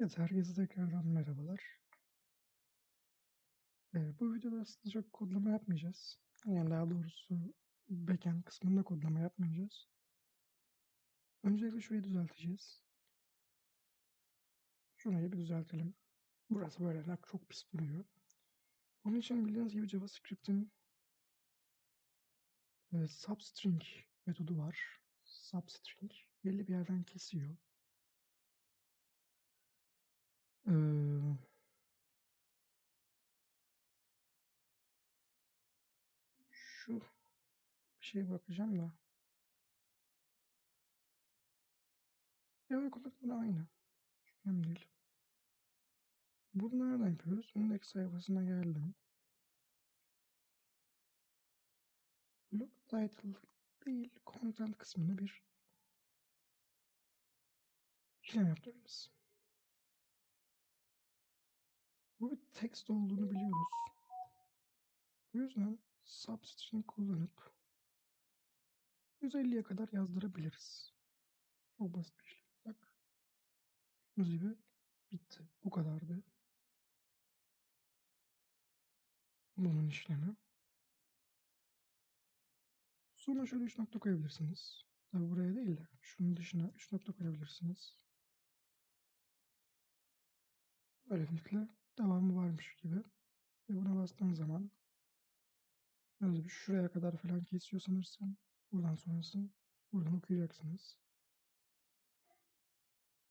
Evet, herkese tekrardan merhabalar. Eee, bu videoda aslında çok kodlama yapmayacağız. Yani daha doğrusu backend kısmında kodlama yapmayacağız. Öncelikle şurayı düzelteceğiz. Şurayı bir düzeltelim. Burası böyle çok pis duruyor. Onun için bildiğiniz gibi JavaScript'in e, substring metodu var. Substring belli bir yerden kesiyor. Ee, şu şeye bakacağım da. Ya kodları aynı. Önemli değil. Bunu nereden yapıyoruz? Index sayfasına geldim. Blog title değil, content kısmına bir işlem yaptırırız. Bu bir text olduğunu biliyoruz. Bu yüzden substring kullanıp 150'ye kadar yazdırabiliriz. Çok basit bir işlem. Bak. Gördüğünüz gibi bitti. Bu kadardı. Bunun işlemi. Sonra şöyle 3 nokta koyabilirsiniz. Tabi buraya değil de şunun dışına 3 nokta koyabilirsiniz. Böylelikle devamı varmış gibi. Ve buna bastığın zaman bir şuraya kadar falan kesiyor sanırsam. Buradan sonrası buradan okuyacaksınız.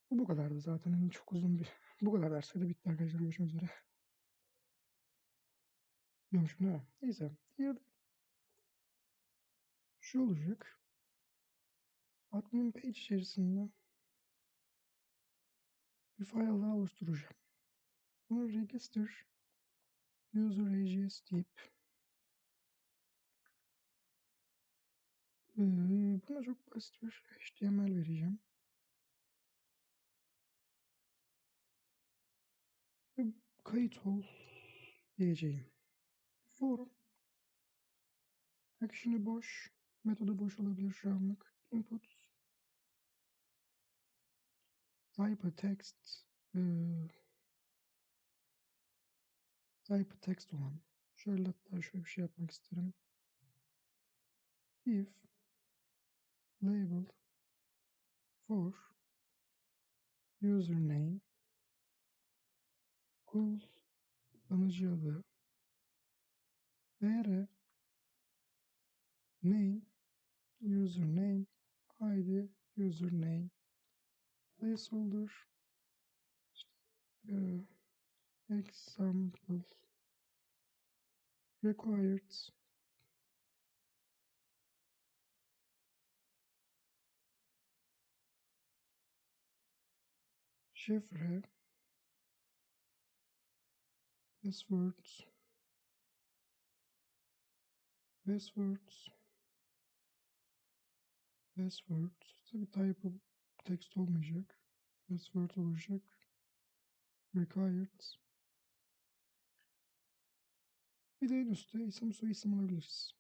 Bu bu kadardı zaten. Yani çok uzun bir... bu kadar derste de bitti arkadaşlar. Görüşmek üzere. Diyormuşum değil? Neyse. Diğer şu olacak. Admin page içerisinde bir file daha oluşturacağım. Bunu register user AGS deyip ee, buna çok basit bir HTML vereceğim. Ve kayıt ol diyeceğim. Forum. Action'ı boş. Metodu boş olabilir şu anlık. Input. Type text. Ee, type text olan. Şöyle hatta şöyle bir şey yapmak isterim. If label for username kullanıcı adı değeri name username id username placeholder e, example required şifre passwords. Passwords. Passwords. Tabi type of text olmayacak password olacak required bir de en üstte isim soy isim alabiliriz.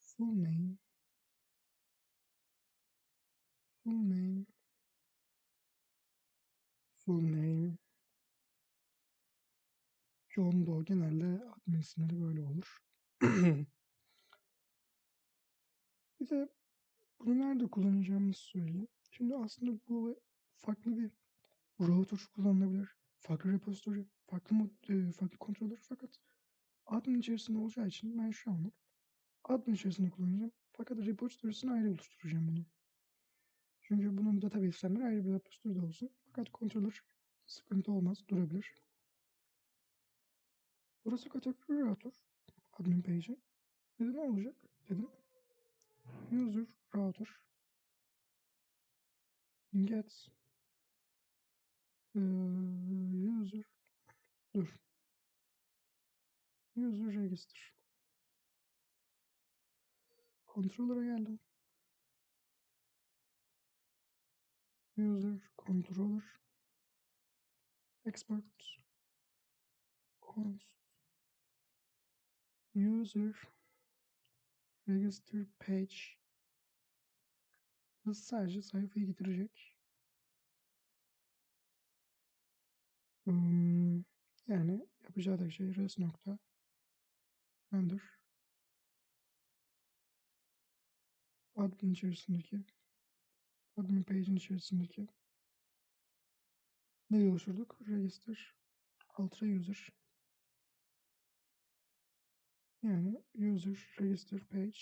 Full name full name full name John Doe genelde admin isimleri böyle olur. bir de bunu nerede kullanacağımızı söyleyeyim. Şimdi aslında bu farklı bir router kullanılabilir. Farklı repository, farklı mod, e, farklı controller fakat admin içerisinde olacağı için ben şu anlık admin içerisinde kullanacağım. Fakat repository'sini ayrı oluşturacağım bunu. Çünkü bunun database'lerinde ayrı bir repository de olsun. Fakat controller sıkıntı olmaz, durabilir. Burası kategori router. Admin page'i. Bir de ne olacak? Dedim. User router. Get ee, user dur. User register. Controller'a geldim. User controller export const user register page Burası sadece sayfayı getirecek. Hmm, yani yapacağı tek şey res nokta. Render. Admin içerisindeki admin page'in içerisindeki. Neyi oluşturduk? Register ultra user yani user register page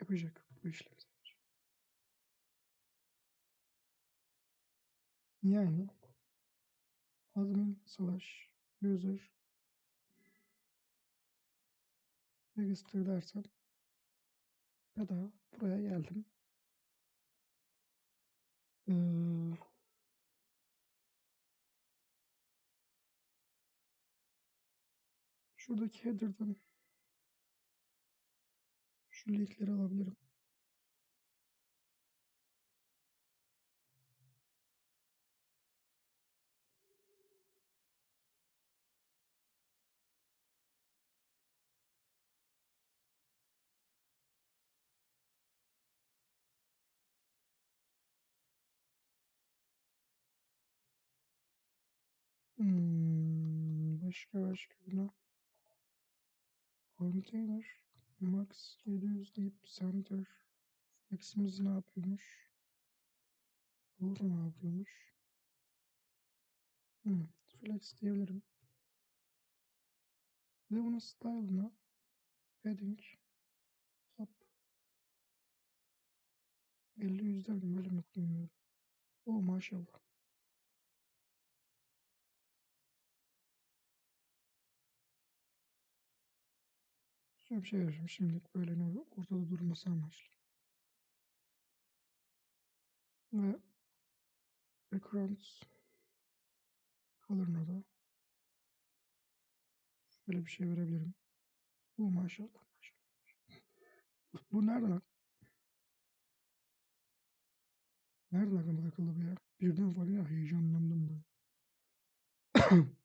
yapacak bu işlemi. sadece. Yani admin slash user register dersem ya da buraya geldim. Ee, şuradaki header'dan şu linkleri alabilirim. Hmm, başka başka ne? Container max 700 deyip center flex'imiz ne yapıyormuş? Doğru ne yapıyormuş? Hmm, flex diyebilirim. Ve bunun style'ına padding top 50 yüzde mi böyle mi? O maşallah. Şöyle bir şey yapacağım şimdilik böyle ne ortada durması amaçlı. Ve background color'ına da böyle bir şey verebilirim. Bu maşallah maşallah. Bu nereden? Nereden aklıma takıldı bu ya? Birden var ya heyecanlandım ben.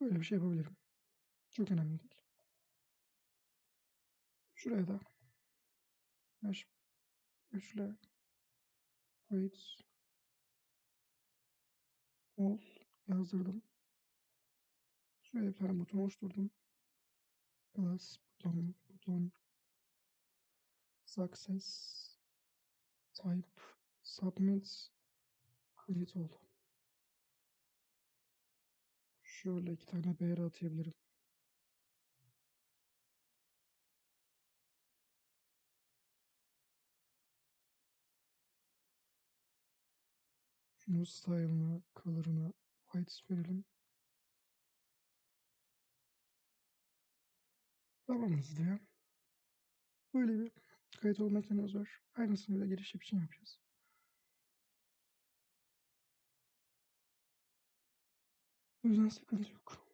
Böyle bir şey yapabilirim. Çok önemli değil. Şuraya da mesh üçle weights all yazdırdım. Şuraya bir tane buton oluşturdum. Plus buton, buton success type submit create all. Şöyle iki tane bear atayabilirim. Şunu style'ına, color'ına white verelim. Tamamız diye. Böyle bir kayıt olma ekranımız var. Aynısını da giriş için yapacağız. O yüzden sıkıntı yok.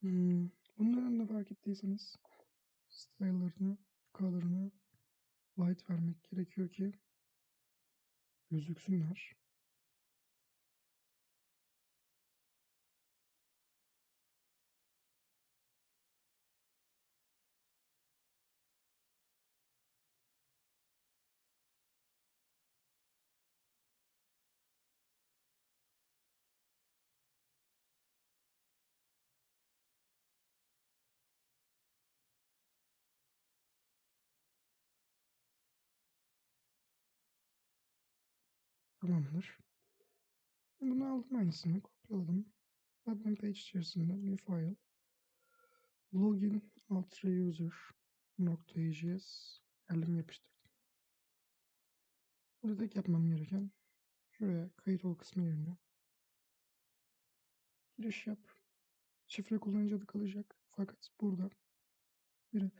Hmm. Bunların da fark ettiyseniz style'larını, color'ını white vermek gerekiyor ki gözüksünler. Tamamdır. Bunu aldım aynısını kopyaladım. Admin page içerisinde new file login ultra user nokta.js geldim yapıştırdım. Burada tek yapmam gereken şuraya kayıt ol kısmı yerine giriş yap. Şifre kullanıcı adı kalacak. Fakat burada bir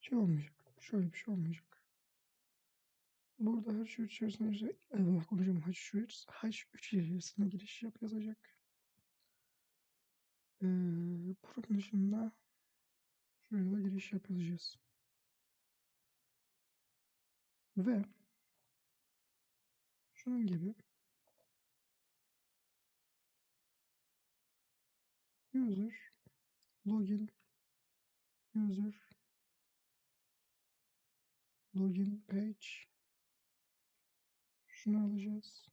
şey olmayacak. Şöyle bir şey olmayacak. Burada H3 içerisine Allah kurucum H3, H3 içerisine giriş yap yazacak. Ee, program dışında şuraya da giriş yapacağız. Ve şunun gibi user login user login page şunu alacağız.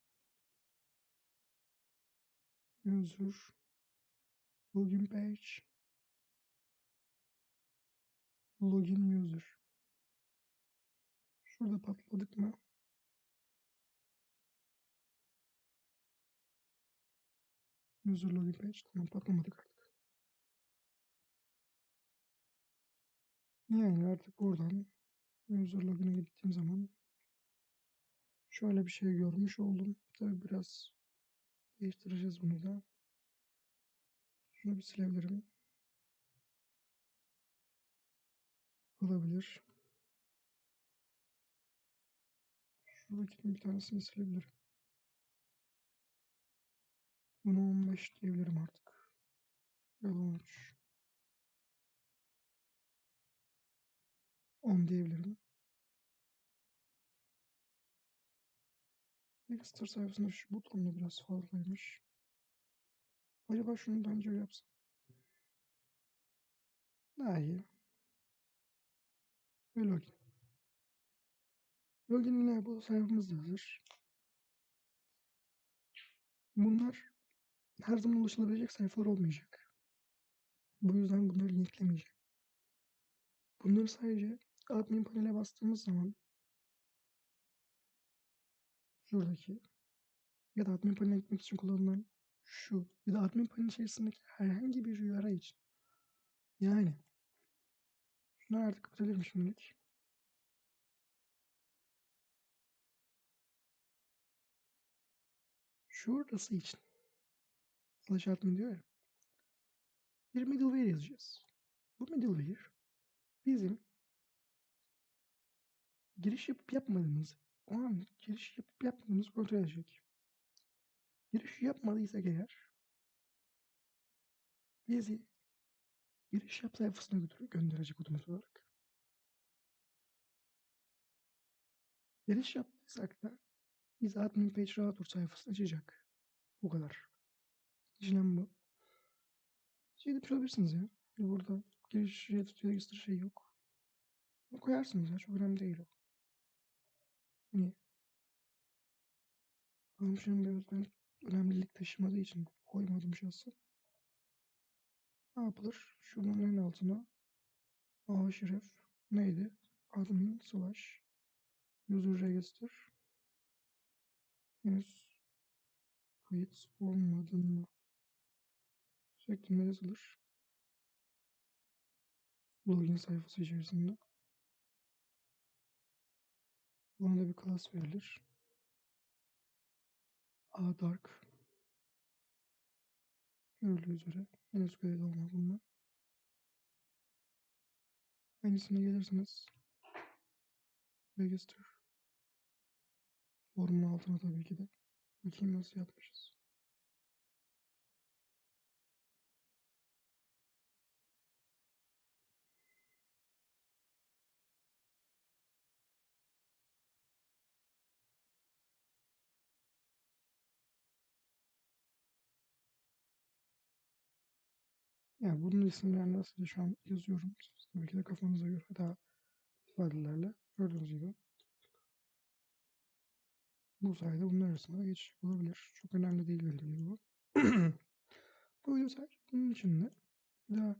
User. Login page. Login user. Şurada patladık mı? User login page. Tamam patlamadık artık. Yani artık buradan user login'e gittiğim zaman şöyle bir şey görmüş oldum. Tabi biraz değiştireceğiz bunu da. Şunu bir silebilirim. Olabilir. Şuradakinin bir tanesini silebilirim. Bunu 15 diyebilirim artık. Ya da 13. 10 diyebilirim. Extra sayfasında şu butonla biraz fazlaymış. Acaba şunu daha önce yapsam. Daha iyi. Ve login. Login ile bu sayfamız da hazır. Bunlar her zaman ulaşılabilecek sayfalar olmayacak. Bu yüzden bunları linklemeyeceğim. Bunları sadece admin panele bastığımız zaman şuradaki ya da admin paneline gitmek için kullanılan şu ya da admin panel içerisindeki herhangi bir URL için yani şunları artık kapatabilirim şimdilik. Şurası için slash admin diyor ya bir middleware yazacağız. Bu middleware bizim giriş yapıp yapmadığımız o an giriş yapıp yapmadığımızı kontrol edecek. Giriş yapmadıysak eğer bizi giriş yap sayfasına gönderecek otomatik olarak. Giriş yaptıysak da bizi admin page router sayfasına açacak. Bu kadar. İşlem bu. Şey de yapabilirsiniz ya. Burada giriş register şey yok. Koyarsınız ya. Çok önemli değil o. Niye? Biraz ben önemlilik taşımadığı için koymadım şahsen. Ne yapılır? Şunun en altına aşref neydi? Admin slash user register henüz kayıt olmadın mı? şeklinde yazılır. Login sayfası içerisinde. Buna da bir class verilir. A dark görüldüğü üzere henüz kayıt olmadığında aynısına gelirsiniz. Register formun altına tabii ki de bakayım nasıl yapmışız. Yani bunun isimlerini aslında şu an yazıyorum. Siz tabii ki de kafanıza göre daha ifadelerle gördüğünüz gibi. Bu sayede bunlar arasında da geçiş olabilir. Çok önemli değil benim gibi bu. bu video sadece bunun için de daha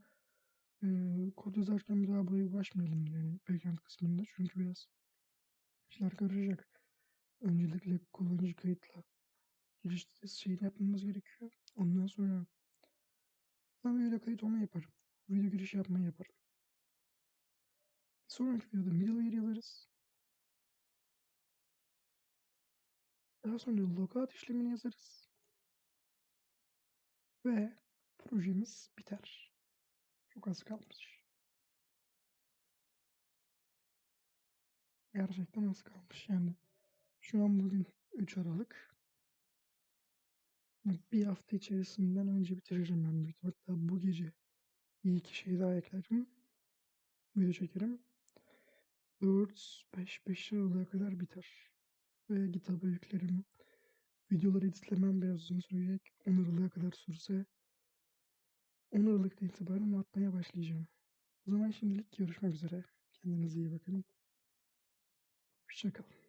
e, kod yazarken bir daha buraya uğraşmayalım yani backend kısmında. Çünkü biraz işler karışacak. Öncelikle kullanıcı kayıtla giriş şeyini yapmamız gerekiyor. Ondan sonra ben video kayıt olmayı yaparım. Video giriş yapmayı yaparım. Bir sonraki videoda middleware yazarız. Daha sonra logout işlemini yazarız. Ve projemiz biter. Çok az kalmış. Gerçekten az kalmış. Yani şu an bugün 3 Aralık. Bir hafta içerisinden önce bitiririm ben büyük. Hatta bu gece bir iki şey daha eklerim. Video çekerim. 4, 5, 5 Aralık'a kadar biter. Ve GitHub'a yüklerim. Videoları editlemem biraz uzun sürecek. 10 Aralık'a kadar sürse 10 Aralık'ta itibaren atmaya başlayacağım. O zaman şimdilik görüşmek üzere. Kendinize iyi bakın. Hoşçakalın.